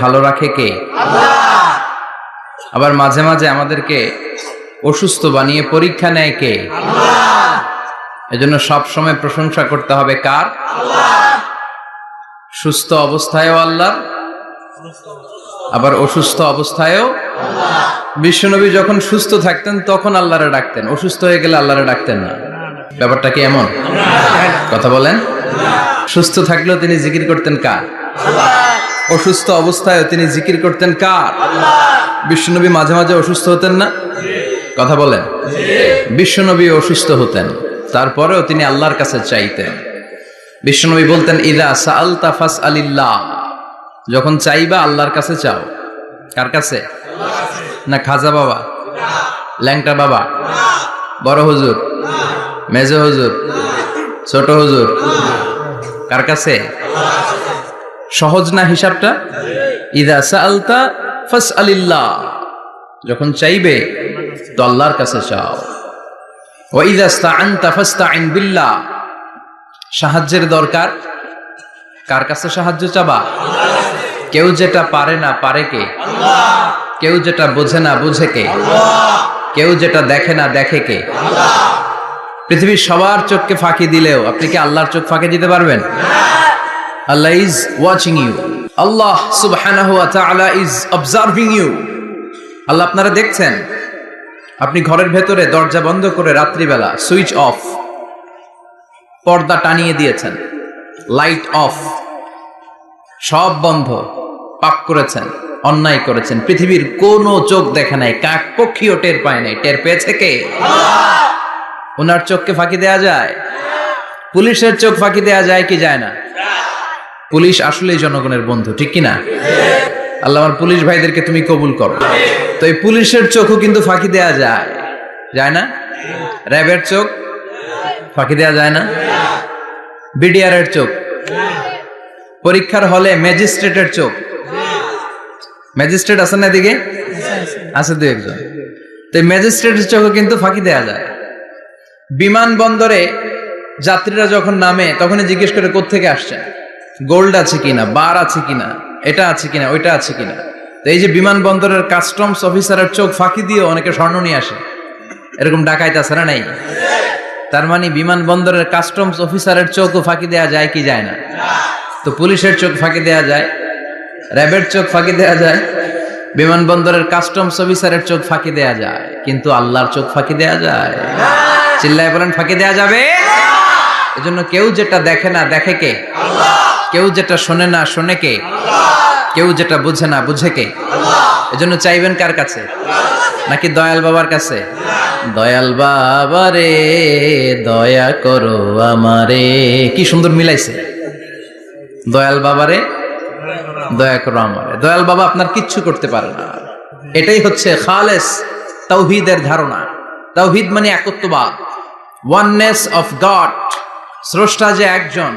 ভালো রাখে কে? আবার মাঝে মাঝে আমাদেরকে অসুস্থ বানিয়ে পরীক্ষা নেয় কে? এজন্য সব সময় প্রশংসা করতে হবে কার? সুস্থ অবস্থায়ও আল্লাহ আবার অসুস্থ অবস্থায়ও বিশ্বনবী যখন সুস্থ থাকতেন তখন আল্লাহরে ডাকতেন অসুস্থ হয়ে গেলে আল্লাহরে ডাকতেন না। ব্যাপারটা কি এমন? কথা বলেন। সুস্থ থাকলেও তিনি জিকির করতেন কার? অসুস্থ অবস্থায় তিনি জিকির করতেন কার? বিশ্বনবী মাঝে মাঝে অসুস্থ হতেন না? কথা বলেন। বিশ্বনবী অসুস্থ হতেন তারপরেও তিনি আল্লাহর কাছে চাইতেন। বিশ্বনবী বলতেন ইদা সাআল তাফাস আলিল্লাহ যখন চাইবা আল্লাহর কাছে চাও কার কাছে? না খাজা বাবা? ল্যাংটা বাবা? বড় হুজুর? মেজো হুজুর? ছোট হুজুর? কার কাছে? সহজ না হিসাবটা? ইদা সাআলতা ফাস আলিল্লাহ যখন চাইবে তো আল্লাহর কাছে চাও। বিল্লাহ। সাহায্যের দরকার? কার কাছে সাহায্য চাবা? কেউ যেটা পারে না, পারে কে? কেউ যেটা বোঝে না, বুঝে কে? কেউ যেটা দেখে না, দেখে কে? পৃথিবীর সবার চোখকে ফাঁকি দিলেও আপনি কি আল্লাহর চোখ ফাঁকি দিতে পারবেন? আল্লাহ ইজ ওয়াচিং ইউ আল্লাহ সুবহানাহু ওয়া তাআলা ইজ অবজার্ভিং ইউ আল্লাহ আপনারা দেখছেন? আপনি ঘরের ভেতরে দরজা বন্ধ করে রাত্রিবেলা সুইচ অফ পর্দা টানিয়ে দিয়েছেন লাইট অফ সব বন্ধ পাপ করেছেন, অন্যায় করেছেন। পৃথিবীর কোনো চোখ দেখে নাই, কাক পক্ষীও টের পায় নাই। টের পেয়েছে কে? ওনার চোখকে ফাঁকি দেয়া যায়? পুলিশের চোখ ফাঁকি দেয়া যায় কি যায় না? পুলিশ আসলেই জনগণের বন্ধু, ঠিক কি না আল্লাহ আমার পুলিশ ভাইদেরকে তুমি কবুল করো। তো এই পুলিশের চোখও কিন্তু ফাঁকি দেয়া যায়। যায় না? র্যাবের চোখ ফাঁকি দেয়া যায় না? বিডিআরের চোখ পরীক্ষার হলে ম্যাজিস্ট্রেটের চোখ। ম্যাজিস্ট্রেট আছেন না এদিকে? আছে দু একজন। তো এই ম্যাজিস্ট্রেটের চোখও কিন্তু ফাঁকি দেয়া যায়। বিমানবন্দরে যাত্রীরা যখন নামে, তখনই জিজ্ঞেস করে কোত্থেকে আসছে গোল্ড আছে কিনা বার আছে কিনা, এটা আছে কিনা, ওইটা আছে কিনা। তো এই যে বিমানবন্দরের কাস্টমস অফিসারের চোখ ফাঁকি দিয়ে অনেকে স্বর্ণ নিয়ে আসে। এরকম ডাকাইতে আছে না নাই? তার মানে বিমানবন্দরের কাস্টমস অফিসারের চোখও ফাঁকি দেওয়া যায় কি যায় না? তো পুলিশের চোখ ফাঁকি দেওয়া যায়, র্যাবের চোখ ফাঁকি দেয়া যায়, বিমানবন্দরের কাস্টমস অফিসারের চোখ ফাঁকি দেয়া যায়। কিন্তু আল্লাহর চোখ ফাঁকি দেয়া যায়। চিল্লায় বলেন, ফাঁকি দেয়া যাবে? এজন্য কেউ যেটা দেখে না, দেখে কে? কেউ যেটা শোনে না, শোনে কে? কেউ যেটা বুঝে না, বুঝে কে? এজন্য চাইবেন কার কাছে? নাকি দয়াল বাবার কাছে? দয়াল বাবা রে, দয়া করো আমারে। কি সুন্দর মিলাইছে। দয়াল বাবারে দয়া করো আমারে। দয়াল বাবা আপনার কিচ্ছু করতে পারে না। এটাই হচ্ছে খালেস তাওহিদের ধারণা। তাওহিদ মানে একত্ববাদ। ওয়াননেস অফ গড স্রষ্টা যে একজন।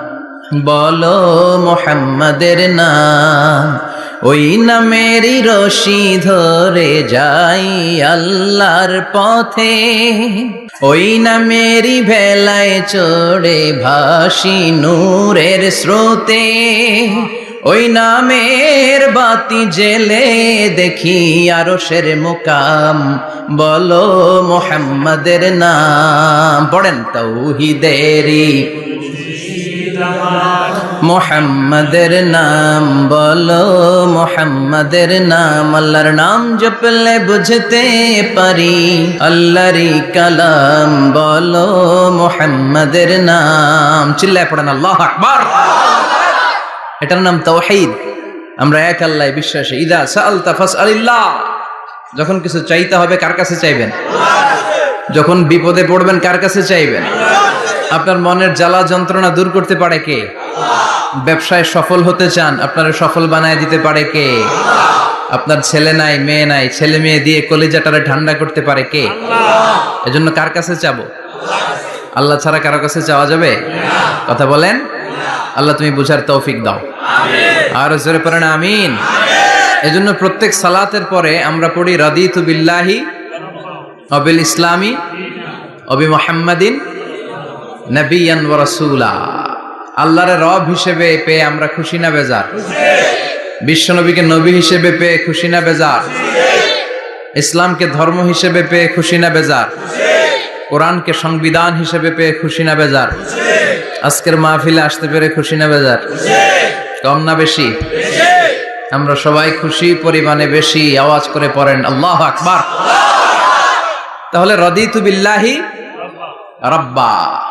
বলো মোহাম্মদের নাম, ওই নামেরই রশি ধরে যাই আল্লাহর পথে। ওই নামেরই ভেলায় চড়ে ভাসি নূরের স্রোতে। ওই নামের বাতি জেলে দেখি আরও সের মোকাম, বলো মোহাম্মদের নাম, পড়েন তৌহিদেরি মোহাম্মদের নাম বলো, মোহাম্মদের নাম আল্লাহর নাম জপলে বুঝতে পারি। আল্লাহরই কালাম বলো, মোহাম্মদের নাম। চিল্লায় পড়েন, আল্লাহ আকবার। এটার নাম তাওহীদ। আমরা এক আল্লাহ বিশ্বাসী। ইদা সাআলতা ফাসআলিল্লাহ। যখন কিছু চাইতে হবে, কার কাছে চাইবেন? যখন বিপদে পড়বেন, কার কাছে চাইবেন? আপনার মনের জ্বালা যন্ত্রণা দূর করতে পারে কে? ব্যবসায় সফল হতে চান আপনারা সফল বানায় দিতে পারে কে? আপনার ছেলে নাই মেয়ে নাই ছেলে মেয়ে দিয়ে কলিজাটারে ঠান্ডা করতে পারে কে? এজন্য কার কাছে চাবো? আল্লাহ ছাড়া কারও কাছে চাওয়া যাবে? কথা বলেন? আল্লাহ তুমি বুঝার তৌফিক দাও। আর জোরে পড়েন আমিন। এজন্য প্রত্যেক সালাতের পরে আমরা পড়ি রাদিতু বিল্লাহি অবিল ইসলামী অবি মোহাম্মদিন নবিয়ান আল্লাহর রব হিসেবে পেয়ে আমরা খুশি না বেজার? বিশ্বনবীকে নবী হিসেবে পেয়ে খুশি না বেজার? ইসলামকে ধর্ম হিসেবে পেয়ে খুশি না বেজার? কোরআনকে সংবিধান হিসেবে পেয়ে খুশি না বেজার? আজকের মাহফিলে আসতে পেরে খুশি না বেজার? কম না বেশি? আমরা সবাই খুশি, পরিমাণে বেশি, আওয়াজ করে পড়েন, আল্লাহ আকবার। তাহলে রদিতু বিল্লাহি রাব্বা।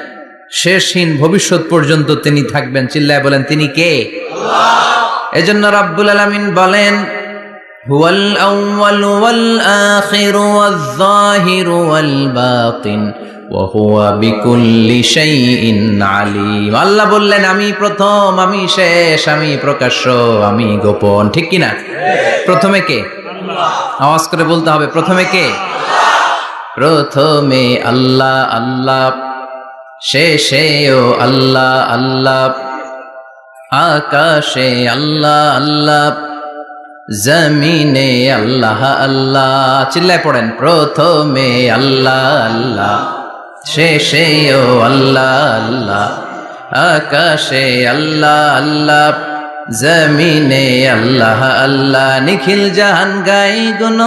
শেষহীন ভবিষ্যৎ পর্যন্ত তিনি থাকবেন। চিল্লায় বলেন তিনি কে? এজন্য রাব্বুল আলামিন বলেন আল্লাহ বললেন আমি প্রথম আমি শেষ আমি প্রকাশ্য আমি গোপন। ঠিক কি না প্রথমে কে? আওয়াজ করে বলতে হবে প্রথমে কে? প্রথমে আল্লাহ আল্লাহ। শেষেও আল্লাহ আল্লাহ। আকাশে আল্লাহ আল্লাহ। জমিনে আল্লাহ আল্লাহ। চিল্লায় পড়েন, প্রথমে আল্লাহ আল্লাহ। শেষেও আল্লাহ আল্লাহ। আকাশে আল্লাহ আল্লাহ। জমিনে আল্লাহ আল্লাহ। নিখিল জাহান গাই গুণ